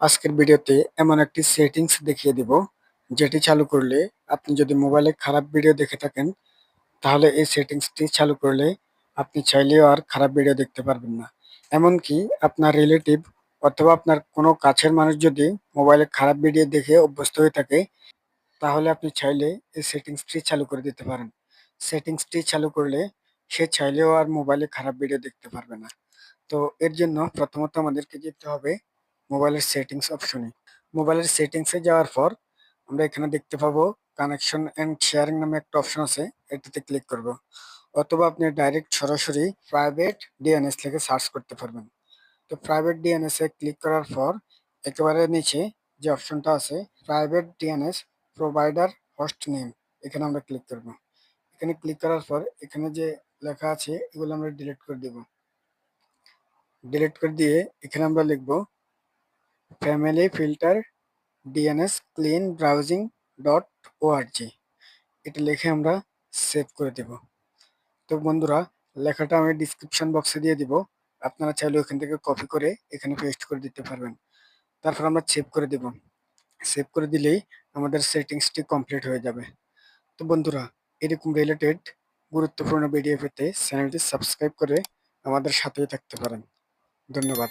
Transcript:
আজকের ভিডিওতে এমন একটি সেটিংস দেখিয়ে দিব, যেটি চালু করলে আপনি যদি মোবাইলে খারাপ ভিডিও দেখে থাকেন, তাহলে এই সেটিংসটি চালু করলে আপনি চাইলেও আর খারাপ ভিডিও দেখতে পারবেন না। এমনকি আপনার রিলেটিভ অথবা আপনার কোনো কাছের মানুষ যদি মোবাইলে খারাপ ভিডিও দেখে অভ্যস্ত হয়ে থাকে, তাহলে আপনি চাইলে এই সেটিংসটি চালু করে দিতে পারেন। সেটিংসটি চালু করলে সে চাইলেও আর মোবাইলে খারাপ ভিডিও দেখতে পারবে না। তো এর জন্য প্রথমত আমাদেরকে যেতে হবে মোবাইলের সেটিংস অপশনে মোবাইলের সেটিংসে যাওয়ার পর আমরা এখানে দেখতে পাবো কানেকশন অ্যান্ড শেয়ারিং নামে একটা অপশন আছে, এটাতে ক্লিক করব। অথবা আপনি ডাইরেক্ট সরাসরি প্রাইভেট ডিএনএস লিখে সার্চ করতে পারবেন। তো প্রাইভেট ডিএনএস ক্লিক করার পর একেবারে নিচে যে অপশনটা আছে private DNS provider host name এখানে আমরা ক্লিক করব। এখানে ক্লিক করার পর এখানে যে লেখা আছে, এগুলো আমরা ডিলিট করে দেব। ডিলিট করে দিয়ে এখানে আমরা লিখব family filter DNS clean browsing dot O R G এটা লিখে আমরা সেভ করে দেব। তো বন্ধুরা, লেখাটা আমি ডিসক্রিপশন বক্সে দিয়ে দিব। আপনারা চাইলে ওখান থেকে কপি করে এখানে পেস্ট করে দিতে পারবেন। তারপর আমরা সেভ করে দেব। সেভ করে দিলেই আমাদের সেটিংসটি কমপ্লিট হয়ে যাবে। তো বন্ধুরা, এরকম রিলেটেড গুরুত্বপূর্ণ ভিডিও পেতে চ্যানেলটি সাবস্ক্রাইব করে আমাদের সাথেই থাকতে পারেন। ধন্যবাদ।